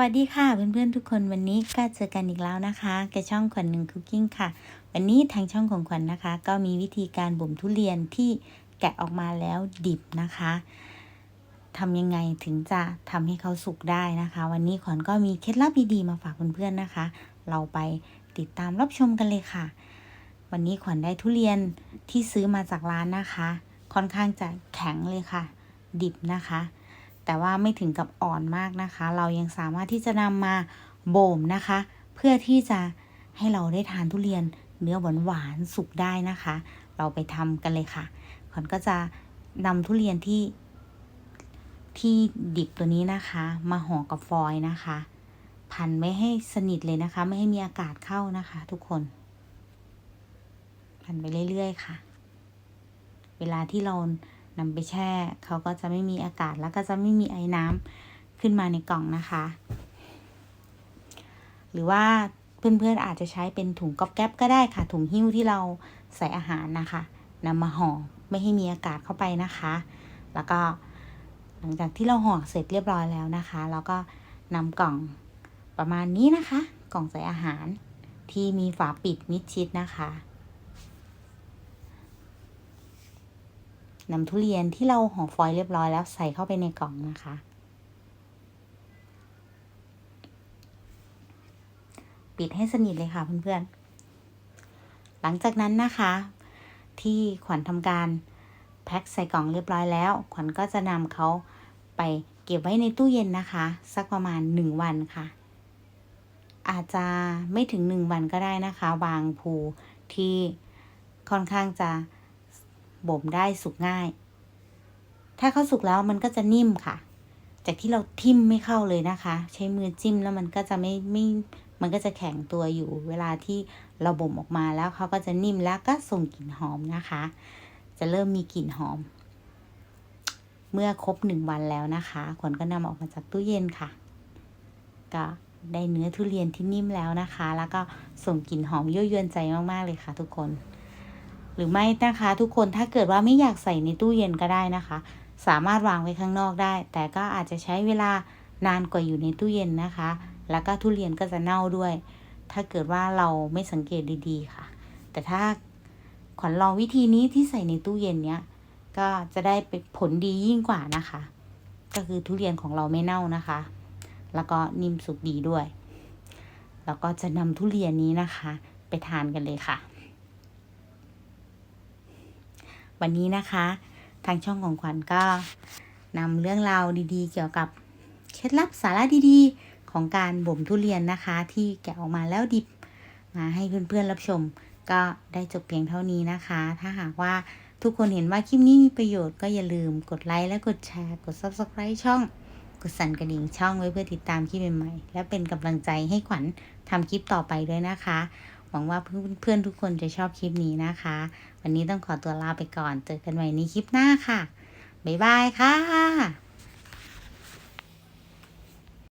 วัสดีค่ะเพื่อนๆทุกคนวันนี้ก็เจอกันอีกแล้วนะคะกับช่องขวัญหนึ่งคุกกิ้งค่ะ วันนี้ทางช่องของขวัญนนะคะ ก็มีวิธีการบ่มทุเรียนที่แกะออกมาแล้วดิบนะคะทำยังไงถึงจะทำให้เขาสุกได้นะคะ วันนี้ขวัญก็มีเคล็ดลับดีๆมาฝากเพื่อนๆนะคะ เราไปติดตามรับชมกันเลยค่ะ วันนี้ขวัญได้ทุเรียนที่ซื้อมาจากร้านนะคะ ค่อนข้างจะแข็งเลยค่ะ ดิบนะคะ แต่ว่าไม่ถึงกับอ่อนมากนะคะ เรายังสามารถที่จะนำมาบ่มนะคะ เพื่อที่จะให้เราได้ทานทุเรียนเนื้อหวานหวานๆสุกได้นะคะ เราไปทำกันเลยค่ะขวัญก็จะนำทุเรียนที่ที่ดิบตัวนี้นะคะ มาห่อกับฟอยนะคะ พันไม่ให้สนิทเลยนะคะ ไม่ให้มีอากาศเข้านะคะ ทุกคน พันไปเรื่อยๆค่ะ เวลาที่เรา นำไปแช่เขาก็จะไม่มีอากาศแล้วก็จะไม่มีไอ้น้ำขึ้นมาในกล่องนะคะ หรือว่าเพื่อนๆอาจจะใช้เป็นถุงก๊อบแก๊บก็ได้ค่ะ ถุงหิ้วที่เราใส่อาหารนะคะนำมาห่อไม่ให้มีอากาศเข้าไปนะคะ แล้วก็หลังจากที่เราห่อเสร็จเรียบร้อยแล้วนะคะ เราก็นำกล่องประมาณนี้นะคะ กล่องใส่อาหารที่มีฝาปิดมิดชิดนะคะ นำทุเรียนที่เราห่อฟอยล์เรียบร้อยแล้วใส่เข้าไปในกล่องนะคะ ปิดให้สนิทเลยค่ะเพื่อนๆ หลังจากนั้นนะคะ ที่ขวัญทำการแพ็คใส่กล่องเรียบร้อยแล้ว ขวัญก็จะนำเขาไปเก็บไว้ในตู้เย็นนะคะ สักประมาณหนึ่งวันค่ะ อาจจะไม่ถึงหนึ่งวันก็ได้นะคะบางภูที่ค่อนข้างจะ บ่มได้สุกง่าย ถ้าเขาสุกแล้วมันก็จะนิ่มค่ะ จากที่เราทิ่มไม่เข้าเลยนะคะ ใช้มือจิ้มแล้วมันก็จะไม่ไม่มันก็จะแข็งตัวอยู่ เวลาที่เราบ่มออกมาแล้วเขาก็จะนิ่มแล้วก็ส่งกลิ่นหอมนะคะ จะเริ่มมีกลิ่นหอม เมื่อครบหนึ่งวันแล้วนะคะขวัญก็นำออกมาจากตู้เย็นค่ะ ก็ได้เนื้อทุเรียนที่นิ่มแล้วนะคะ แล้วก็ส่งกลิ่นหอมยั่วยวนใจมากๆเลยค่ะทุกคน หรือไม่นะคะทุกคนถ้าเกิดว่าไม่อยากใส่ในตู้เย็นก็ได้นะคะ สามารถวางไว้ข้างนอกได้ แต่ก็อาจจะใช้เวลานานกว่าอยู่ในตู้เย็นนะคะ แล้วก็ทุเรียนก็จะเน่าด้วย ถ้าเกิดว่าเราไม่สังเกตดีๆค่ะ แต่ถ้าขวัญลองวิธีนี้ที่ใส่ในตู้เย็นเนี้ยก็จะได้ผลดียิ่งกว่านะคะ ก็คือทุเรียนของเราไม่เน่านะคะ แล้วก็นิ่มสุกดีด้วย แล้วก็จะนำทุเรียนนี้นะคะ ไปทานกันเลยค่ะ วันนี้นะคะ ทางช่องของขวัญก็นำเรื่องราวดีๆ เกี่ยวกับเคล็ดลับสาระดีๆ ของการบ่มทุเรียนนะคะ ที่แกะออกมาแล้วดิบมาให้เพื่อนๆรับชม ก็ได้จบเพียงเท่านี้นะคะ ถ้าหากว่าทุกคนเห็นว่าคลิปนี้มีประโยชน์ก็อย่าลืมกดไลค์และกดแชร์กด subscribe ช่อง กดสั่นกระดิ่งช่องไว้เพื่อติดตามคลิปใหม่ๆและเป็นกำลังใจให้ขวัญทำคลิปต่อไปด้วยนะคะ หวังว่าเพื่อนๆทุกคนจะชอบคลิปนี้นะคะ วันนี้ต้องขอตัวลาไปก่อน เจอกันใหม่ในคลิปหน้าค่ะ บ๊ายบายค่ะ